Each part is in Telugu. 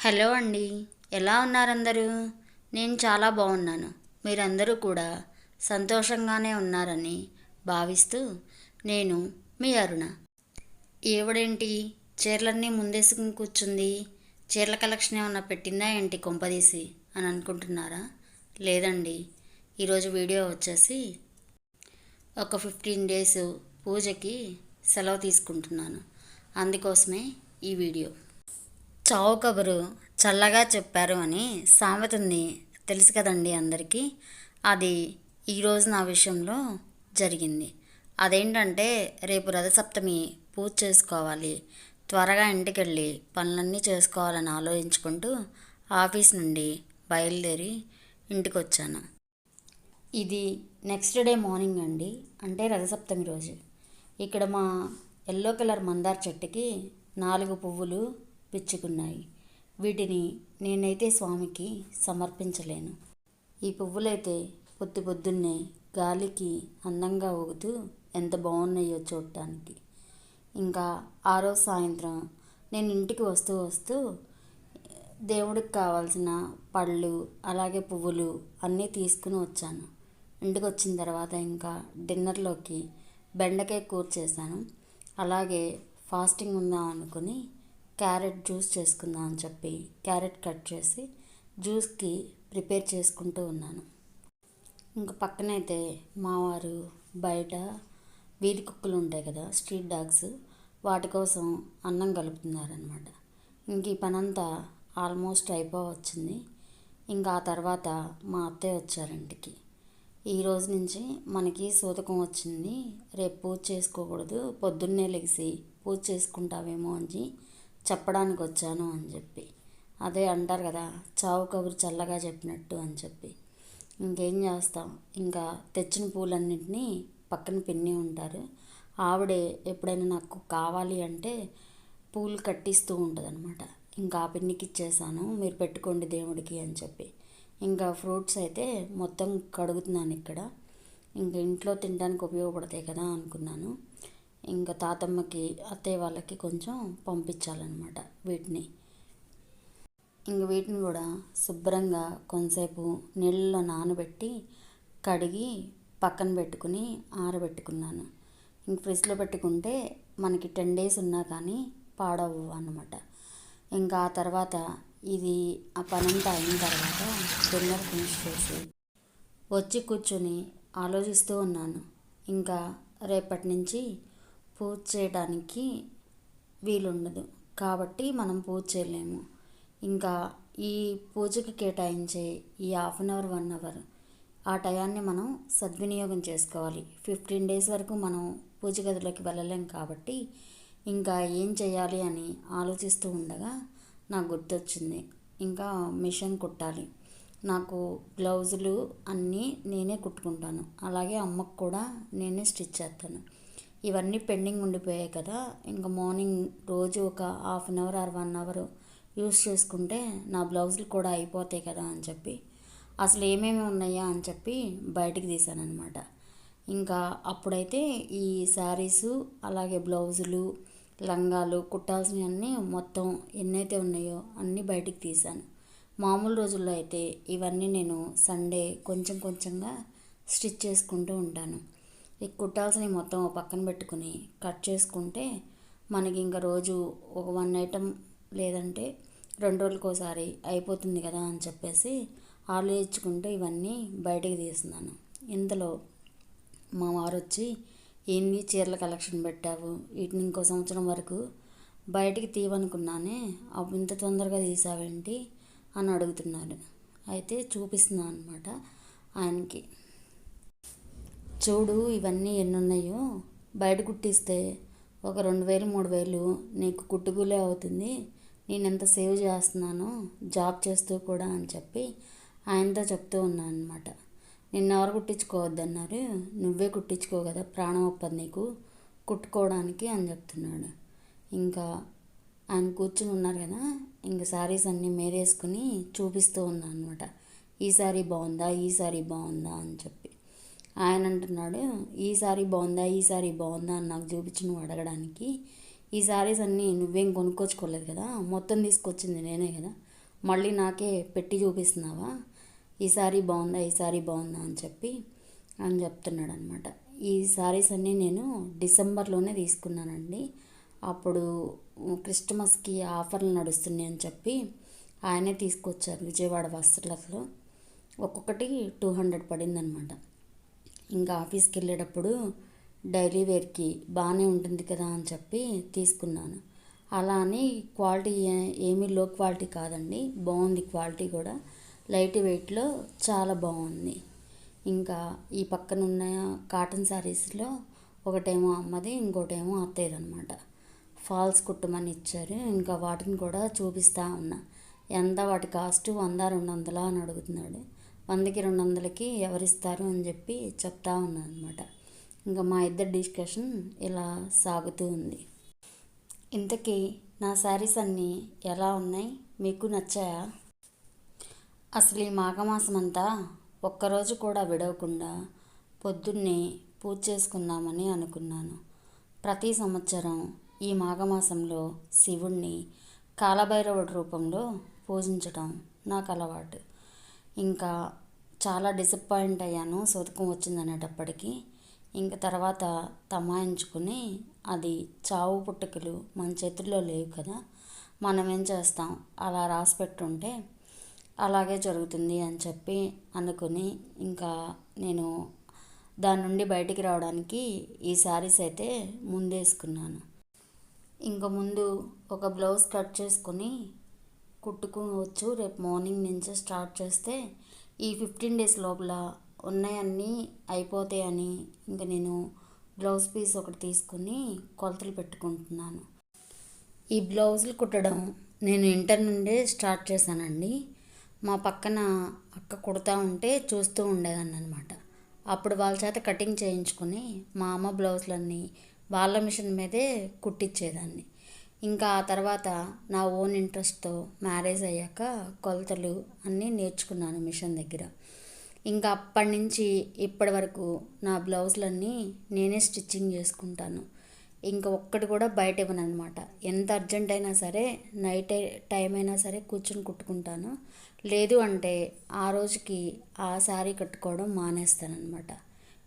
హలో అండి. ఎలా ఉన్నారందరూ? నేను చాలా బాగున్నాను. మీరందరూ కూడా సంతోషంగానే ఉన్నారని భావిస్తూ నేను మీ అరుణ. ఈవిడేంటి? చీరలన్నీ ముందేసుకుని కూర్చుంది. చీరల కలెక్షన్ ఏమన్నా పెట్టిందా ఏంటి కొంపదీసి అని అనుకుంటున్నారా? లేదండి. ఈరోజు వీడియో వచ్చేసి ఒక ఫిఫ్టీన్ డేస్ పూజకి సెలవు తీసుకుంటున్నాను. అందుకోసమే ఈ వీడియో. చావు కబురు చల్లగా చెప్పారు అని సామెత ఉంది తెలుసు కదండి అందరికీ. అది ఈరోజు నా విషయంలో జరిగింది. అదేంటంటే రేపు రథసప్తమి పూజ చేసుకోవాలి. త్వరగా ఇంటికి వెళ్ళి పనులన్నీ చేసుకోవాలని ఆలోచించుకుంటూ ఆఫీస్ నుండి బయలుదేరి ఇంటికి వచ్చాను ఇది నెక్స్ట్ డే మార్నింగ్ అండి. అంటే రథసప్తమి రోజు. ఇక్కడ మా ఎల్లో కలర్ మందార చెట్టుకి నాలుగు పువ్వులు పిచ్చుకున్నాయి వీటిని నేనైతే స్వామికి సమర్పించలేను. ఈ పువ్వులైతే పొద్దు పొద్దున్నే గాలికి అందంగా ఊగుతూ ఎంత బాగున్నాయో చూడటానికి ఇంకా ఆ రోజు సాయంత్రం నేను ఇంటికి వస్తూ వస్తూ దేవుడికి కావాల్సిన పళ్ళు అలాగే పువ్వులు అన్నీ తీసుకుని వచ్చాను. ఇంటికి వచ్చిన తర్వాత ఇంకా డిన్నర్లోకి బెండకాయ కూర చేశాను. అలాగే ఫాస్టింగ్ ఉందాం అనుకుని క్యారెట్ జ్యూస్ చేసుకుందాం అని చెప్పి క్యారెట్ కట్ చేసి జ్యూస్కి ప్రిపేర్ చేసుకుంటూ ఉన్నాను. ఇంకా పక్కనైతే మావారు బయట వీధి కుక్కలు ఉంటాయి కదా స్ట్రీట్ డాగ్స్ వాటి కోసం అన్నం కలుపుతున్నారనమాట ఇంక ఈ పనంతా ఆల్మోస్ట్ అయిపోవచ్చింది. ఇంకా ఆ తర్వాత మా అత్తయ్య వచ్చారు ఇంటికి. ఈ రోజు నుంచి మనకి సూతకం వచ్చింది రేపు పూజ చేసుకోకూడదు పొద్దున్నే లెగిసి పూజ చేసుకుంటావేమో అని చెప్పడానికి వచ్చాను అని చెప్పి. అదే అంటారు కదా చావు కబురు చల్లగా చెప్పినట్టు అని చెప్పి. ఇంకేం చేస్తాం? ఇంకా తెచ్చిన పూలన్నింటినీ పక్కన పిన్ని ఉంటారు. ఆవిడే ఎప్పుడైనా నాకు కావాలి అంటే పూలు కట్టిస్తూ ఉంటుంది అనమాట ఇంకా ఆ పిన్నికి ఇచ్చేసాను మీరు పెట్టుకోండి దేవుడికి అని చెప్పి. ఇంకా ఫ్రూట్స్ అయితే మొత్తం కడుగుతున్నాను ఇక్కడ. ఇంకా ఇంట్లో తినడానికి ఉపయోగపడతాయి కదా అనుకున్నాను. ఇంకా తాతమ్మకి అత్తయ్య వాళ్ళకి కొంచెం పంపించాలన్నమాట వీటిని. ఇంక వీటిని కూడా శుభ్రంగా కొంతసేపు నీళ్ళలో నానబెట్టి కడిగి పక్కన పెట్టుకుని ఆరబెట్టుకున్నాను. ఇంక ఫ్రిడ్జ్లో పెట్టుకుంటే మనకి టెన్ డేస్ ఉన్నా కానీ పాడవు అన్నమాట. ఇంకా ఆ తర్వాత ఇది ఆ పనంతా అయిన తర్వాత డిన్నర్ ఫినిష్ చేసి వచ్చి కూర్చొని ఆలోచిస్తూ ఉన్నాను. ఇంకా రేపటి నుంచి పూజ చేయడానికి వీలుండదు. కాబట్టి మనం పూజ చేయలేము. ఇంకా ఈ పూజకి కేటాయించే ఈ half an hour one hour ఆ టయాన్ని మనం సద్వినియోగం చేసుకోవాలి. ఫిఫ్టీన్ డేస్ వరకు మనం పూజ గదిలోకి వెళ్ళలేం కాబట్టి ఇంకా ఏం చేయాలి అని ఆలోచిస్తూ ఉండగా నాకు గుర్తొచ్చింది. ఇంకా మిషన్ కుట్టాలి. నాకు గ్లౌజులు అన్నీ నేనే కుట్టుకుంటాను. అలాగే అమ్మకు కూడా నేనే స్టిచ్ చేస్తాను. ఇవన్నీ పెండింగ్ ఉండిపోయాయి కదా. ఇంకా మార్నింగ్ రోజు ఒక half an hour or one hour use చేసుకుంటే నా బ్లౌజులు కూడా అయిపోతాయి కదా అని చెప్పి అసలు ఏమేమి ఉన్నాయా అని చెప్పి బయటికి తీశానన్నమాట. ఇంకా అప్పుడైతే ఈ శారీసు అలాగే బ్లౌజులు లంగాలు కుట్టాల్సినవన్నీ మొత్తం ఎన్నైతే ఉన్నాయో అన్నీ బయటికి తీశాను. మామూలు రోజుల్లో అయితే ఇవన్నీ నేను సండే కొంచెం కొంచెంగా స్టిచ్ చేసుకుంటూ ఉంటాను. ఈ కుట్టాల్సినవి మొత్తం పక్కన పెట్టుకుని కట్ చేసుకుంటే మనకి ఇంకా రోజు ఒక వన్ ఐటమ్ లేదంటే రెండు రోజులకోసారి అయిపోతుంది కదా అని చెప్పేసి ఆలోచించుకుంటూ ఇవన్నీ బయటకు తీస్తున్నాను. ఇంతలో మా వారు వచ్చి ఎన్ని చీరల కలెక్షన్ పెట్టావు? వీటిని ఇంకో సంవత్సరం వరకు బయటికి తీయవనుకున్నానే అవి ఇంత తొందరగా తీసావేంటి? అని అడుగుతున్నారు అయితే చూపిస్తున్నాను అనమాట ఆయనకి. చూడు ఇవన్నీ ఎన్ని ఉన్నాయో బయట కుట్టిస్తే ఒక రెండు వేలు మూడు వేలు నీకు కుట్టుకూలే అవుతుంది. నేను ఎంత సేవ్ చేస్తున్నానో జాబ్ చేస్తూ కూడా అని చెప్పి ఆయనతో చెప్తూ ఉన్నాను అనమాట నిన్నెవరు కుట్టించుకోవద్దన్నారు? నువ్వే కుట్టించుకో కదా ప్రాణం ఒప్పదు నీకు. కుట్టుకోవడానికి అని చెప్తున్నాడు. ఇంకా ఆయన కూర్చుని ఉన్నారు కదా ఇంక శారీస్ అన్నీ మేరేసుకుని చూపిస్తూ ఉన్నాను అనమాట ఈ సారీ బాగుందా? ఈ సారీ బాగుందా? అని చెప్పి. ఆయన అంటున్నాడు ఈ సారీ బాగుందా? ఈ సారీ బాగుందా? అని నాకు చూపించి నువ్వు అడగడానికి. ఈ సారీస్ అన్నీ నువ్వేం కొనుక్కోచుకోలేదు కదా మొత్తం తీసుకొచ్చింది నేనే కదా. మళ్ళీ నాకే పెట్టి చూపిస్తున్నావా? ఈ సారీ బాగుందా? ఈ సారీ బాగుందా? అని చెప్పి అని చెప్తున్నాడు అనమాట ఈ సారీస్ అన్నీ నేను డిసెంబర్లోనే తీసుకున్నానండి. అప్పుడు క్రిస్టమస్కి ఆఫర్లు నడుస్తున్నాయి అని చెప్పి ఆయనే తీసుకొచ్చారు విజయవాడ వస్త్రాలలో ఒక్కొక్కటి టూ హండ్రెడ్ పడిందనమాట ఇంకా ఆఫీస్కి వెళ్ళేటప్పుడు డైలీ వేర్కి బాగానే ఉంటుంది కదా అని చెప్పి తీసుకున్నాను. అలా అని క్వాలిటీ ఏ- ఏమీ లో క్వాలిటీ కాదండి. బాగుంది క్వాలిటీ కూడా. లైట్ వెయిట్లో చాలా బాగుంది. ఇంకా ఈ పక్కన ఉన్న కాటన్ శారీస్లో ఒకటేమో అమ్మది ఇంకోటేమో అత్తయ్యది అనమాట ఫాల్స్ కుట్టమని ఇచ్చారు. ఇంకా వాటిని కూడా చూపిస్తూ ఉన్నా. ఎంత వాటి కాస్ట్? వంద రెండు వందలా అని అడుగుతున్నాడు. వందకి రెండు వందలకి ఎవరిస్తారు అని చెప్పి చెప్తా ఉన్నాను అనమాట ఇంకా మా ఇద్దరు డిస్కషన్ ఇలా సాగుతూ ఉంది. ఇంతకీ నా శారీస్ అన్నీ ఎలా ఉన్నాయి? మీకు నచ్చాయా? అసలు ఈ మాఘమాసం అంతా ఒక్కరోజు కూడా విడవకుండా పొద్దున్నే పూజ చేసుకుందామని అనుకున్నాను. ప్రతి సంవత్సరం ఈ మాఘమాసంలో శివుణ్ణి కాలభైరవుడి రూపంలో పూజించడం నాకు అలవాటు. ఇంకా చాలా డిసప్పాయింట్ అయ్యాను సోతకం వచ్చింది అనేటప్పటికీ. ఇంకా తర్వాత తమాయించుకుని అది చావు పుట్టుకలు మన చేతుల్లో లేవు కదా మనం ఏం చేస్తాం? అలా రాసి పెట్టుంటే అలాగే జరుగుతుంది అని చెప్పి అనుకుని ఇంకా నేను దాని నుండి బయటికి రావడానికి ఈ శారీస్ అయితే ముందేసుకున్నాను. ఇంకా ముందు ఒక బ్లౌజ్ కట్ చేసుకుని కుట్టుకోవచ్చు. రేపు మార్నింగ్ నుంచి స్టార్ట్ చేస్తే ఈ ఫిఫ్టీన్ డేస్ లోపల ఉన్నాయన్నీ అయిపోతాయని ఇంకా నేను బ్లౌజ్ పీస్ ఒకటి తీసుకుని కొలతలు పెట్టుకుంటున్నాను. ఈ బ్లౌజులు కుట్టడం నేను ఇంటర్ నుండే స్టార్ట్ చేశానండి. మా పక్కన అక్క కుడతా ఉంటే చూస్తూ ఉండేదాన్ని అనమాట అప్పుడు వాళ్ళ చేత కటింగ్ చేయించుకుని మా అమ్మ బ్లౌజులన్నీ వాళ్ళ మిషన్ మీదే కుట్టించేదాన్ని ఇంకా ఆ తర్వాత నా ఓన్ ఇంట్రెస్ట్తో మ్యారేజ్ అయ్యాక కొలతలు అన్నీ నేర్చుకున్నాను మిషన్ దగ్గర. ఇంకా అప్పటి నుంచి ఇప్పటి వరకు నా బ్లౌజులన్నీ నేనే స్టిచ్చింగ్ చేసుకుంటాను. ఇంకా ఒక్కటి కూడా బయట ఇవ్వను అనమాట ఎంత అర్జెంట్ అయినా సరే నైట్ టైం అయినా సరే కూర్చుని కుట్టుకుంటాను. లేదు అంటే ఆ రోజుకి ఆ శారీ కట్టుకోవడం మానేస్తానమాట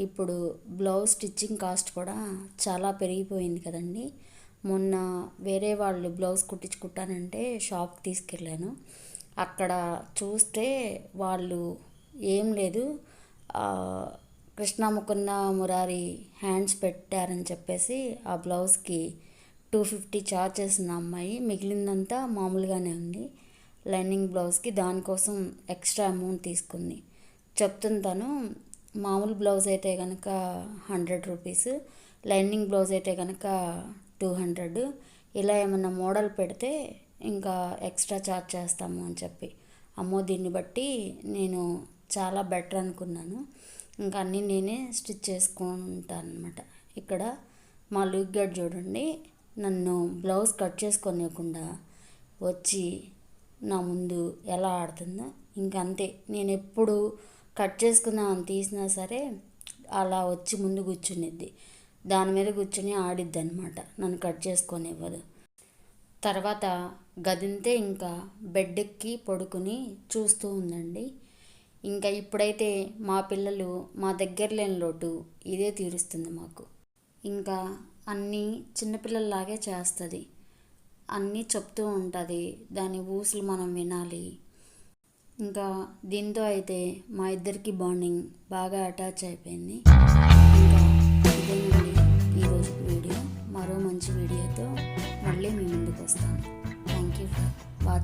ఇప్పుడు బ్లౌజ్ స్టిచ్చింగ్ కాస్ట్ కూడా చాలా పెరిగిపోయింది కదండి. మొన్న వేరే వాళ్ళు బ్లౌజ్ కుట్టించుకుంటానంటే షాప్కి తీసుకెళ్ళాను. అక్కడ చూస్తే వాళ్ళు ఏం లేదు ఆ, కృష్ణ మురారి హ్యాండ్స్ పెట్టారని చెప్పేసి ఆ బ్లౌజ్కి టూ ఫిఫ్టీ ఛార్జ్ చేసిన అమ్మాయి. మిగిలిందంతా మామూలుగానే ఉంది. లైనింగ్ బ్లౌజ్కి దానికోసం ఎక్స్ట్రా అమౌంట్ తీసుకుంది. చెప్తుంది తను మామూలు బ్లౌజ్ అయితే కనుక హండ్రెడ్ రూపీస్ లైనింగ్ బ్లౌజ్ అయితే కనుక టూ హండ్రెడ్ ఇలా ఏమన్నా మోడల్ పెడితే ఇంకా ఎక్స్ట్రా ఛార్జ్ చేస్తాము అని చెప్పి. అమ్మో దీన్ని బట్టి నేను చాలా బెటర్ అనుకున్నాను. ఇంకా అన్నీ నేనే స్టిచ్ చేసుకుంటాను అనమాట ఇక్కడ మా లూక్ గడ్ చూడండి నన్ను బ్లౌజ్ కట్ చేసుకోనివ్వకుండా వచ్చి నా ముందు ఎలా ఆడుతుందో. ఇంకంతే నేను ఎప్పుడు కట్ చేసుకుందామని తీసినా సరే అలా వచ్చి ముందు కూర్చునిద్ది దాని మీద కూర్చొని ఆడిద్ది అనమాట నన్ను కట్ చేసుకొని ఇవ్వదు. తర్వాత గదింతే ఇంకా బెడ్ ఎక్కి పడుకుని చూస్తూ ఉందండి. ఇంకా ఇప్పుడైతే మా పిల్లలు మా దగ్గర లేని లోటు ఇదే తీరుస్తుంది మాకు. ఇంకా అన్నీ చిన్నపిల్లల్లాగే చేస్తుంది. అన్నీ చెప్తూ ఉంటుంది. దాని ఊసులు మనం వినాలి. ఇంకా దీంతో అయితే మా ఇద్దరికి బాండింగ్ బాగా అటాచ్ అయిపోయింది. ఇంకా ఇదేనండి.